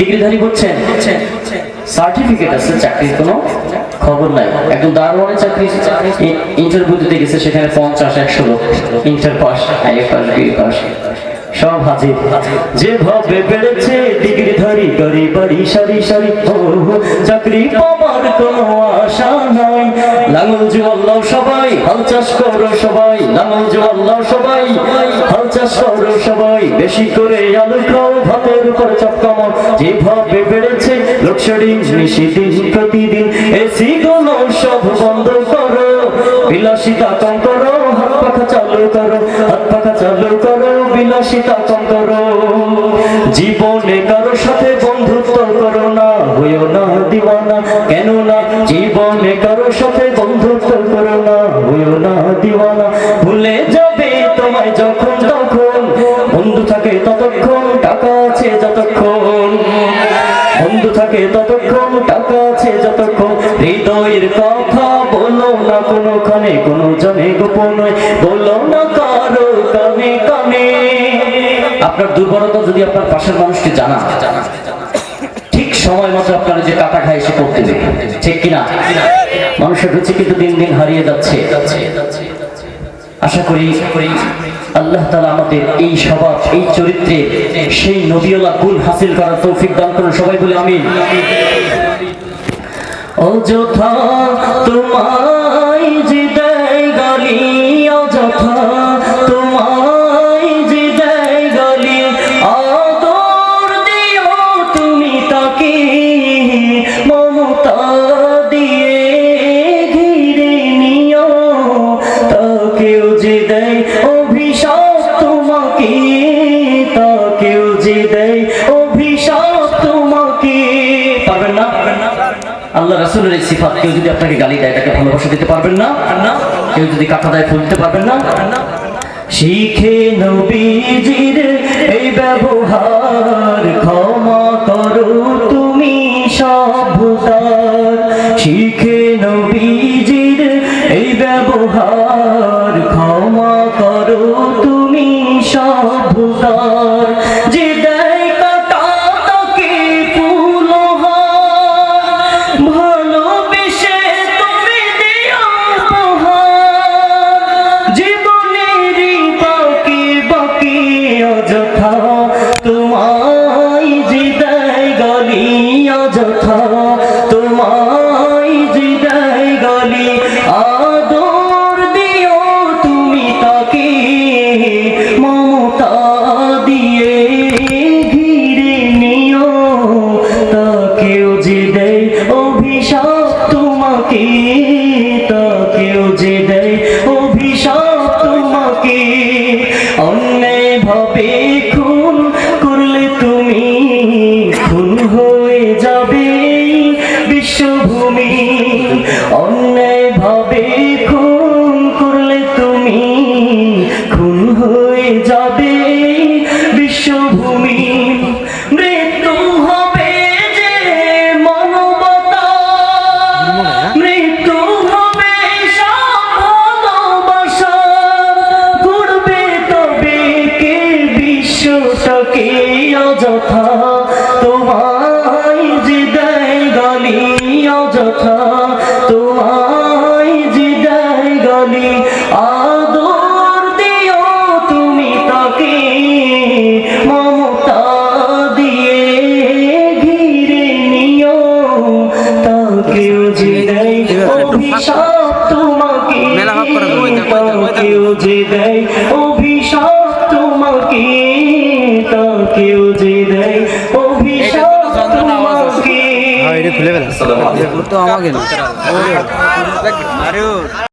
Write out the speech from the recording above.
ডিগ্রিধারী হচ্ছেন সার্টিফিকেট আছে, চাকরির কোনো খবর নাই। একদম দারোয়ানের চাকরি ইন্টারভিউ দিতে গেছে, সেখানে পঞ্চাশ, একশো লোক। Inter pass I pass B pass সব হাজির। যেভাবে বেড়েছে ডিগ্রিধারী গাড়ি বাড়ি, সারি সারি চাকরি পাবার কোনো আশা নাই। লাঙল সবাই, হাল চাষ করো সবাই। লাঙল সবাই, হাল চাষ করো সবাই। বেশি করে আলু খাও ভাতের উপর চাপ কামাও যেভাবে বেড়েছে লোডশেডিং নিশিদিন প্রতিদিন। এসি গুলো, সব বন্ধ করো। বিলাসিতা কম করো, হাত পাখা চালু করো, হাত পাখা চালু করো, বিলাসিতা কম করো। জীবনে কারও সাথে বন্ধুত্ব করো না, হইও না দিওয়ানা কেন না জীবনে কারও সাথে বন্ধুত্ব করো না, হইও না দিওয়ানা। ভুলে যাবে তোমায় যখন তখন, বন্ধু থাকে ততক্ষণ। থাকে ততক্ষণ টাকা আছে, যতক্ষণ হৃদয়ের কথা বলো না কোনোখানে কোনো জনে গোপনে, বলো না কারও কানে কানে। আপনার দুর্বলতা যদি আপনার পাশের মানুষকে জানা, ঠিক সময় মতো আপনার যে কাটা খায় সে করতে ঠিক কিনা? মানুষের রুচি কিন্তু দিন দিন হারিয়ে যাচ্ছে। আশা করি আল্লাহ তালা আমাদের এই স্বভাব এই চরিত্রে সেই নবীলা গুণ হাসিল করার তৌফিক দান করুন, সবাই বলে আমি অযথা তোমায় না? আল্লাহ রাসুলের এই সিফাত, কেউ যদি আপনাকে গালি দেয়, তাকে ভালোবাসা দিতে পারবেন না? কেউ যদি কাঁথা দেয়, ফুল দিতে পারবেন না? শিখে নবীজির এই ব্যবহার। বিশ্বভূমি। অন্যায় ভাবে খুন করলে তুমি খুন হয়ে যাবে বিশ্বভূমি। হবে যে তবে কে তোমায় দেয় গালি আদর দিও তুমি তাকে। মমতা দিয়ে ঘিরে নিও তাকেও দেয় অভিশাপ তোমাকে। তাকেও যে দেয় অভিশাপ তোমাকে তাকেও ফেলা তো আমাকে না